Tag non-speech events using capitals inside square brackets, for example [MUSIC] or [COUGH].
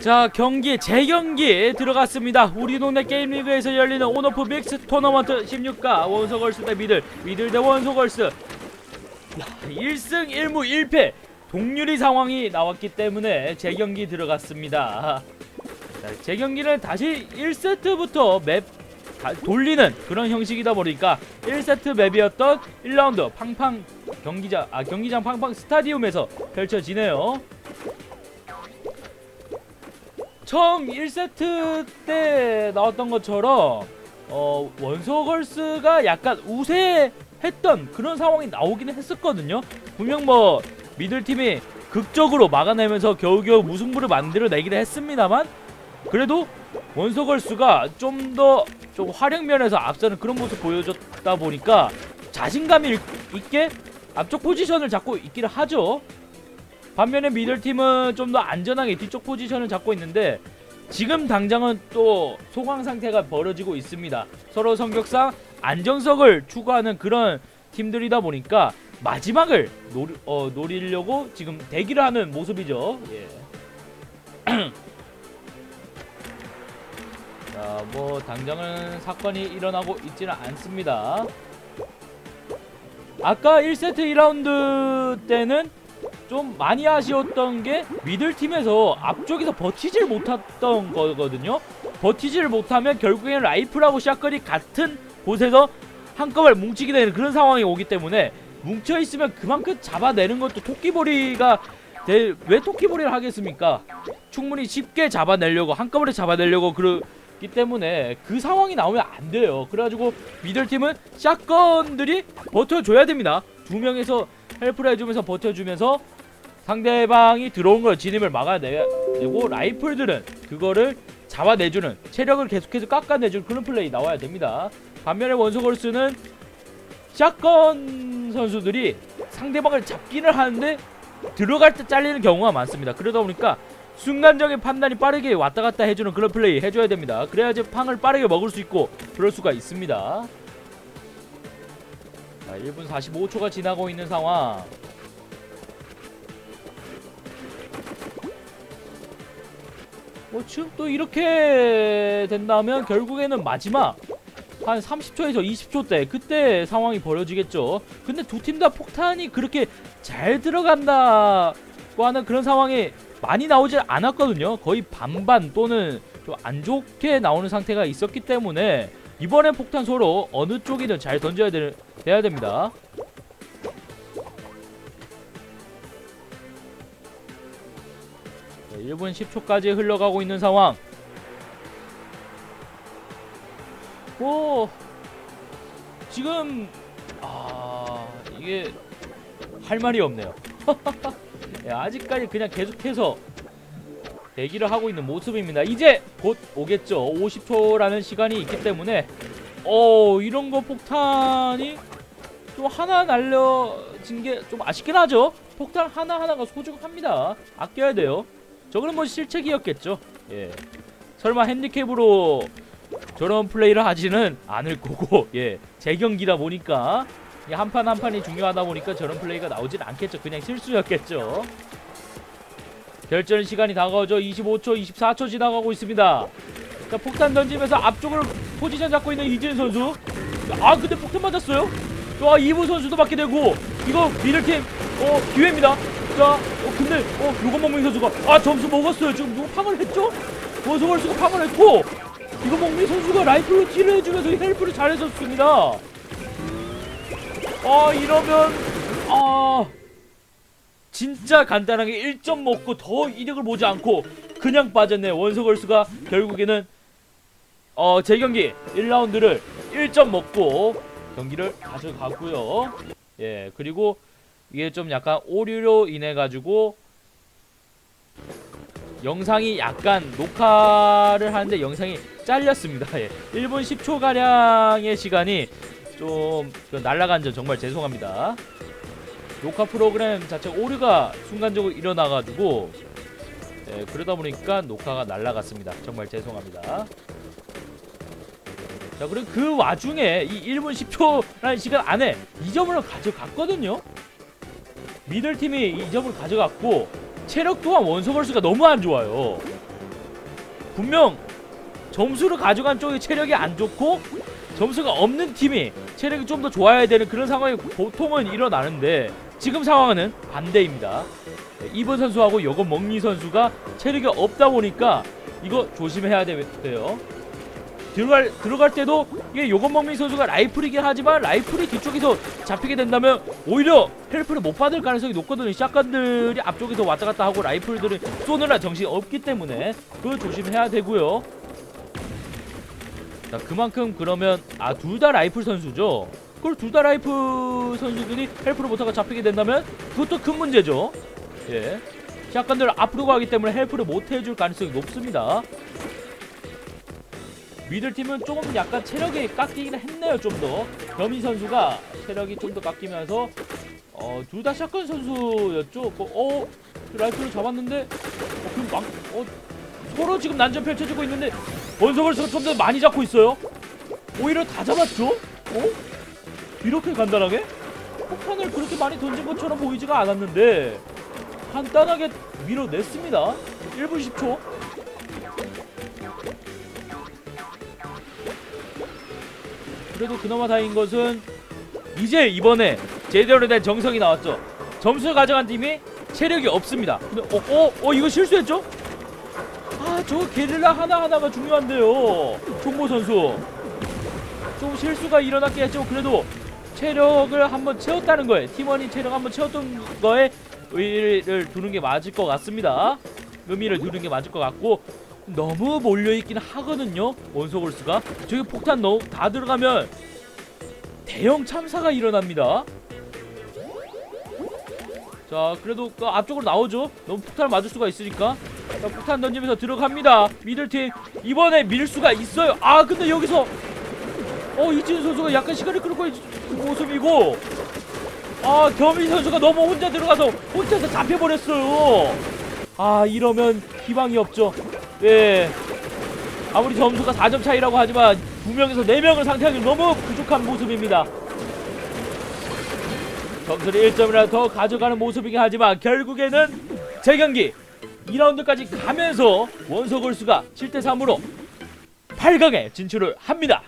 자 경기 재경기 들어갔습니다. 우리 동네 게임리그에서 열리는 온오프 믹스 토너먼트 16가 원소걸스 대 미들 미들 대 원소걸스. 야, 1승 1무 1패. 동률이 상황이 나왔기 때문에 재경기 들어갔습니다. 자, 재경기는 다시 1세트부터 맵 다- 돌리는 그런 형식이다 보니까 1세트 맵이었던 1라운드 팡팡 경기장 아 경기장 팡팡 스타디움에서 펼쳐지네요 처음 1세트 때 나왔던 것처럼 어, 원소걸스가 약간 우세했던 그런 상황이 나오기는 했었거든요. 분명 뭐 미들팀이 극적으로 막아내면서 겨우겨우 무승부를 만들어내기는 했습니다만 그래도 원소걸스가 좀 더 좀 활약 면에서 앞서는 그런 모습 보여줬다 보니까 자신감이 있- 있게 앞쪽 포지션을 잡고 있기를 하죠. 반면에 미들팀은 좀 더 안전하게 뒤쪽 포지션을 잡고 있는데 지금 당장은 또 소강 상태가 벌어지고 있습니다. 서로 성격상 안정성을 추구하는 그런 팀들이다 보니까 마지막을 노리, 어, 노리려고 지금 대기를 하는 모습이죠. 예. [CLEARS THROAT] 자, 뭐 당장은 사건이 일어나고 있지는 않습니다. 아까 1세트 2라운드 때는 좀 많이 아쉬웠던 게 미들 팀에서 앞쪽에서 버티질 못했던 거거든요. 버티질 못하면 결국에는 라이플하고 샷건이 같은 곳에서 한꺼번에 뭉치게 되는 그런 상황이 오기 때문에 뭉쳐 있으면 그만큼 잡아내는 것도 토끼볼이가 될- 왜 토끼볼이를 하겠습니까? 충분히 쉽게 잡아내려고 한꺼번에 잡아내려고 그러기 때문에 그 상황이 나오면 안 돼요. 그래가지고 미들 팀은 샷건들이 버텨줘야 됩니다. 두 명에서 헬프를 해주면서 버텨주면서 상대방이 들어온 걸 진입을 막아내고 라이플들은 그거를 잡아내주는 체력을 계속해서 깎아내주는 그런 플레이 나와야 됩니다. 반면에 원소걸스는 샷건 선수들이 상대방을 잡기는 하는데 들어갈 때 잘리는 경우가 많습니다. 그러다 보니까 순간적인 판단이 빠르게 왔다 갔다 해주는 그런 플레이 해줘야 됩니다. 그래야지 팡을 빠르게 먹을 수 있고 그럴 수가 있습니다. 자, 1분 45초가 지나고 있는 상황. 뭐 지금 또 이렇게 된다면 결국에는 마지막 한 30초에서 20초 때 그때 상황이 벌어지겠죠. 근데 두 팀 다 폭탄이 그렇게 잘 들어간다고 하는 그런 상황이 많이 나오질 않았거든요. 거의 반반 또는 좀 안 좋게 나오는 상태가 있었기 때문에 이번엔 폭탄 서로 어느 쪽이든 잘 던져야 될, 돼야 됩니다. 네, 1분 10초까지 흘러가고 있는 상황. 뭐 지금 아 이게 할 말이 없네요. [LAUGHS] 예, 아직까지 그냥 계속해서 대기를 하고 있는 모습입니다. 이제 곧 오겠죠. 50초라는 시간이 있기 때문에 어 이런 거 폭탄이 좀 하나 날려진 게 좀 아쉽긴 하죠. 폭탄 하나 하나가 소중합니다. 아껴야 돼요. 저거는 뭐 실책이었겠죠. 예. 설마 핸디캡으로 저런 플레이를 하지는 않을 거고 [LAUGHS] 예. 재경기다 보니까 한 판 한 판이 중요하다 보니까 저런 플레이가 나오진 않겠죠. 그냥 실수였겠죠. 결전 시간이 다가오죠. 25초 24초 지나가고 있습니다. 자 폭탄 던지면서 앞쪽으로 포지션 잡고 있는 이진 선수. 아 근데 폭탄 맞았어요? 와 이부 선수도 맞게 되고 이거 미들팀 어 기회입니다 자 어, 근데 어 요건먹민 선수가 아 점수 먹었어요 지금 누구 팡을 했죠 원소걸수가 팡을 했고 이거 먹미 선수가 라이플로 딜을 해주면서 헬프를 잘해줬습니다. 아 이러면 아 진짜 간단하게 1점 먹고 더 이득을 보지 않고 그냥 빠졌네 원서걸스가 결국에는 어 재경기 1라운드를 1점 먹고 경기를 가져가고요. 예 그리고 이게 좀 약간 오류로 인해 가지고 영상이 약간 녹화를 하는데 영상이 잘렸습니다. [LAUGHS] 예. 1분 10초 가량의 시간이 좀그 날라간 점 정말 죄송합니다. 녹화 프로그램 자체 오류가 순간적으로 일어나가지고 예, 그러다 보니까 녹화가 날라갔습니다. 정말 죄송합니다. 자 그리고 그 와중에 이 1분 10초라는 시간 안에 2점을 가져갔거든요. 미들 팀이 2점을 가져갔고 체력 또한 원소벌스가 너무 안 좋아요. 분명 점수를 가져간 쪽이 체력이 안 좋고 점수가 없는 팀이 체력이 좀 더 좋아야 되는 그런 상황이 보통은 일어나는데 지금 상황은 반대입니다. 이번 선수하고 요거 먹니 선수가 체력이 없다 보니까 이거 조심해야 돼- 돼요. 들어갈 들어갈 때도 이게 요건 먹니 선수가 라이플이긴 하지만 라이플이 뒤쪽에서 잡히게 된다면 오히려 헬프를 못 받을 가능성이 높거든요. 샷건들이 앞쪽에서 왔다 갔다 하고 라이플들은 쏘느라 정신이 없기 때문에 그걸 조심해야 되고요. 자 그만큼 그러면 아 둘 다 라이플 선수죠. 그걸 둘 다 라이플 선수들이 헬프를 못하고 잡히게 된다면 그것도 큰 문제죠. 예. 샷건들 앞으로 가기 때문에 헬프를 못 해줄 가능성이 높습니다. 미들팀은 조금 약간 체력이 깎이긴 했네요 좀 더. 겸인 선수가 체력이 좀 더 깎이면서 어, 둘 다 샷건 선수였죠. 그, 어, 라이플을 잡았는데 어, 그 막, 어, 서로 지금 난전 펼쳐지고 있는데 원석을 좀 더 많이 잡고 있어요. 오히려 다 잡았죠? 어? 이렇게 간단하게? 폭탄을 그렇게 많이 던진 것처럼 보이지가 않았는데 간단하게 밀어냈습니다. 1분 10초. 그래도 그나마 다행인 것은 이제 이번에 제대로 된 정성이 나왔죠. 점수 가져간 팀이 체력이 없습니다. 근데 어, 어, 어 이거 실수했죠? 아, 저 게릴라 하나하나가 중요한데요. 종모 선수. 좀 실수가 일어났긴 했죠. 그래도 체력을 한번 채웠다는 거에 팀원이 체력 한번 채웠던 거에 의의를 두는 게 맞을 것 같습니다. 의미를 두는 게 맞을 것 같고 너무 몰려있긴 하거든요. 원소골스가 저기 폭탄 너무 다 들어가면 대형 참사가 일어납니다. 자, 그래도 그 앞쪽으로 나오죠. 너무 폭탄을 맞을 수가 있으니까. 자, 폭탄 던지면서 들어갑니다. 미들팀 이번에 밀 수가 있어요. 아, 근데 여기서 어 이진 선수가 약간 시간을 끌고 있는 그 모습이고 아 겸인 선수가 너무 혼자 들어가서 혼자서 잡혀버렸어요. 아 이러면 희망이 없죠. 예. 아무리 점수가 4점 차이라고 하지만 두 명에서 네 명을 상대하기 너무 부족한 모습입니다. 점수를 1점이라도 더 가져가는 모습이긴 하지만 결국에는 재경기 2라운드까지 가면서 원석골수가 7대 3으로 8강에 진출을 합니다.